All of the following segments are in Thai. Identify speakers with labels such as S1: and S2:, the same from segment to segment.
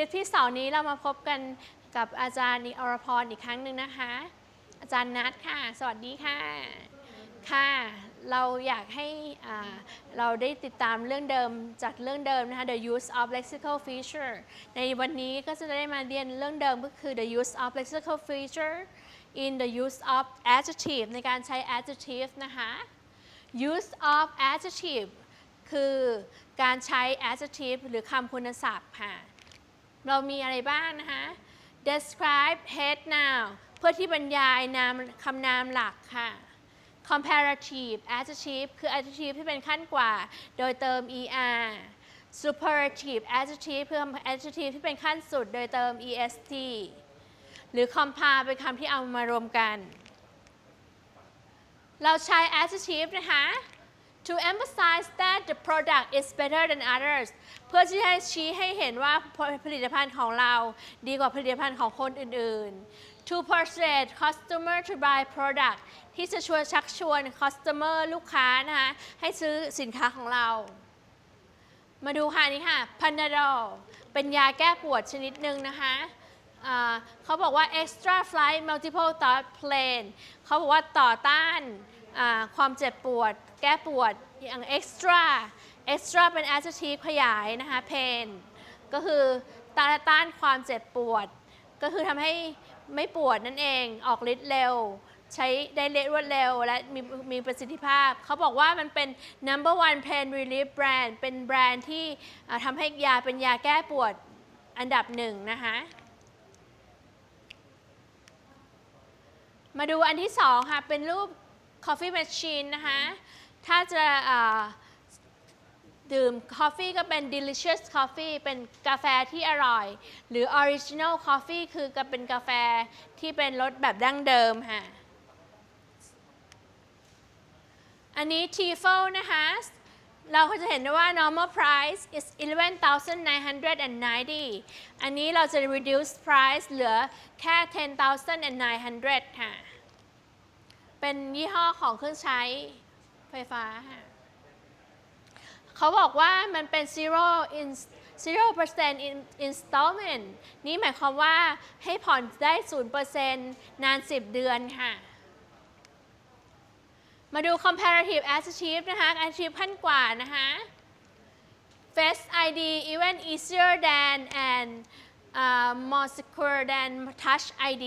S1: คลิปที่สองนี้เรามาพบกันกับอาจารย์นิอรพรอีกครั้งหนึ่งนะคะ อาจารย์นัทค่ะ สวัสดีค่ะ ค่ะ เราอยากให้เราได้ติดตามเรื่องเดิมจากเรื่องเดิมนะคะ the use of lexical feature ในวันนี้ก็จะได้มาเรียนเรื่องเดิมก็คือ the use of lexical feature in the use of adjective ในการใช้ adjective นะคะ use of adjective คือการใช้ adjective หรือคำคุณศัพท์ค่ะ เรามีอะไรบ้างนะคะ describe head noun เพื่อที่บรรยายนามคำนามหลักค่ะ comparative adjective คือ adjective ที่เป็นขั้นกว่า โดยเติม er superlative adjective คือ adjective ที่เป็นขั้นสุดโดยเติม est หรือ compare เป็นคำที่เอามารวมกัน เราใช้ adjective นะคะ to emphasize that the product is better than others เพื่อที่จะชี้ให้เห็นว่าผลิตภัณฑ์ของเราดีกว่าผลิตภัณฑ์ของคนอื่น ๆ to persuade customer to buy product ที่จะชวนชักชวน customer ลูกค้านะคะให้ซื้อสินค้าของเรา มาดูค่ะนี่ค่ะ Panadol เป็นยาแก้ปวดชนิดหนึ่งนะคะเขาบอกว่า extra flight multiple thought plane เขาบอกว่าต่อต้าน ความเจ็บปวด แก้ปวดอย่าง extra extra เป็น adjective ขยายนะคะ pain ก็คือต้านต้านความเจ็บปวด ก็คือทำให้ไม่ปวดนั่นเองออกฤทธิ์เร็ว ใช้ได้เร็วรวดเร็ว และมีมีประสิทธิภาพ เขาบอกว่ามันเป็น number one pain relief brand เป็นแบรนด์ที่ทำให้ยาเป็นยาแก้ปวดอันดับหนึ่งนะคะมาดูอันที่สองค่ะ เป็นรูป coffee machine นะคะ ถ้าจะดื่ม coffee ก็เป็น delicious coffee เป็นกาแฟที่อร่อย หรือ original coffee คือก็เป็นกาแฟที่เป็นรสแบบดั้งเดิมค่ะ อันนี้ TIFO นะคะ เราก็จะเห็นได้ว่า normal price is 11,990 อันนี้เราจะ reduce price เหลือแค่ 10,900 ค่ะ เป็นยี่ห้อของเครื่องใช้ไฟฟ้าค่ะเขาบอกว่ามันเป็น zero in 0% in installment นี่หมายความว่าให้ผ่อนได้0%นเปอร์เซ็นต์นาน 10 เดือนค่ะ มาดู comparative adjective นะคะ adjective ขั้นกว่านะคะ Face ID even easier than and uh, more secure than Touch ID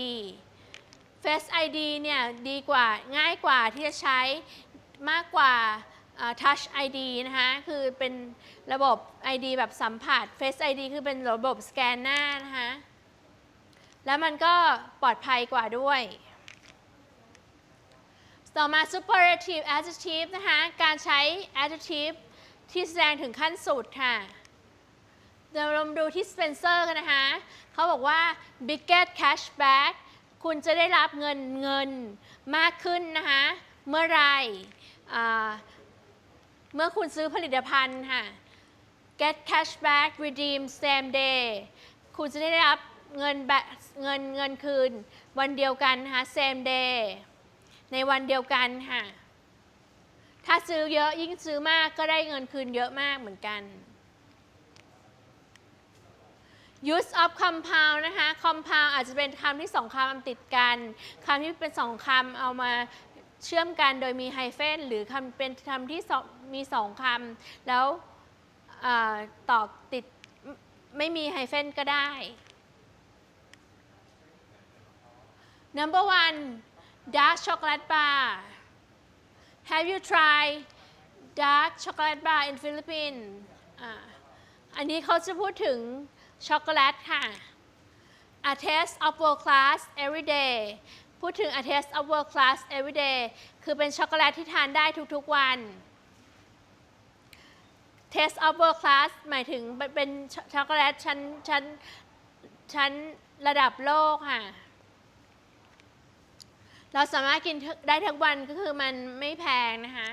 S1: Face ID เนี่ยดีกว่าง่ายกว่าที่จะใช้มากกว่า Touch ID นะคะคือเป็นระบบ ID แบบสัมผัส Face ID คือเป็นระบบสแกนหน้านะคะแล้วมันก็ปลอดภัยกว่าด้วย ต่อมา superlative adjective นะคะ การใช้ adjective ที่แสดงถึงขั้นสุดค่ะเดี๋ยวเราดูที่ Spencer กันนะคะ เขาบอกว่า biggest cashback คุณจะได้รับเงินเงินมากขึ้นนะคะเมื่อไรเมื่อคุณซื้อผลิตภัณฑ์ค่ะ get cashback redeem same day คุณจะได้รับเงินแบบเงินเงินคืนวันเดียวกันนะคะ same day ในวันเดียวกันค่ะ ถ้าซื้อเยอะยิ่งซื้อมากก็ได้เงินคืนเยอะมากเหมือนกัน use of compound นะคะ compound อาจจะเป็นคำที่สองคำติดกันคำที่เป็นสองคำเอามาเชื่อมกันโดยมีไฮเฟนหรือคำเป็นคำที่มีสองคำแล้วต่อติดไม่มีไฮเฟนก็ได้ number one dark chocolate bar have you tried dark chocolate bar in Philippines อันนี้เขาจะพูดถึง ช็อกโกแลตค่ะ a taste of world class every day พูดถึง a taste of world class every day คือเป็นช็อกโกแลตที่ทานได้ทุกๆวัน taste of world class หมายถึงเป็นช็อกโกแลตชั้นชั้นชั้นระดับโลกค่ะ เราสามารถกินได้ทั้งวันก็คือมันไม่แพงนะคะ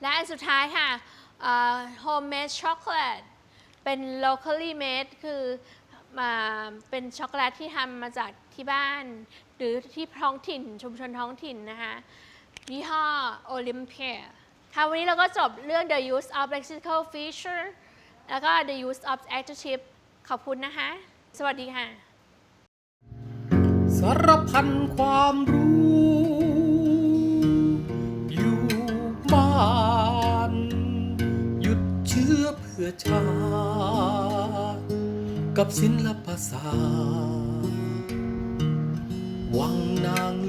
S1: และอันสุดท้ายค่ะเอ่อ homemade chocolate เป็น locally made คือมาเป็นช็อกโกแลตที่ทำมาจากที่บ้าน หรือที่ท้องถิ่นชุมชนท้องถิ่นนะคะยี่ห้อโอลิมเปียค่ะวันนี้เราก็จบเรื่อง the use of lexical feature แล้วก็ the use of adjective ขอบคุณนะคะ สวัสดีค่ะ
S2: สารพันความรู้ื่อชากับศิลปศาสตร์วังนาง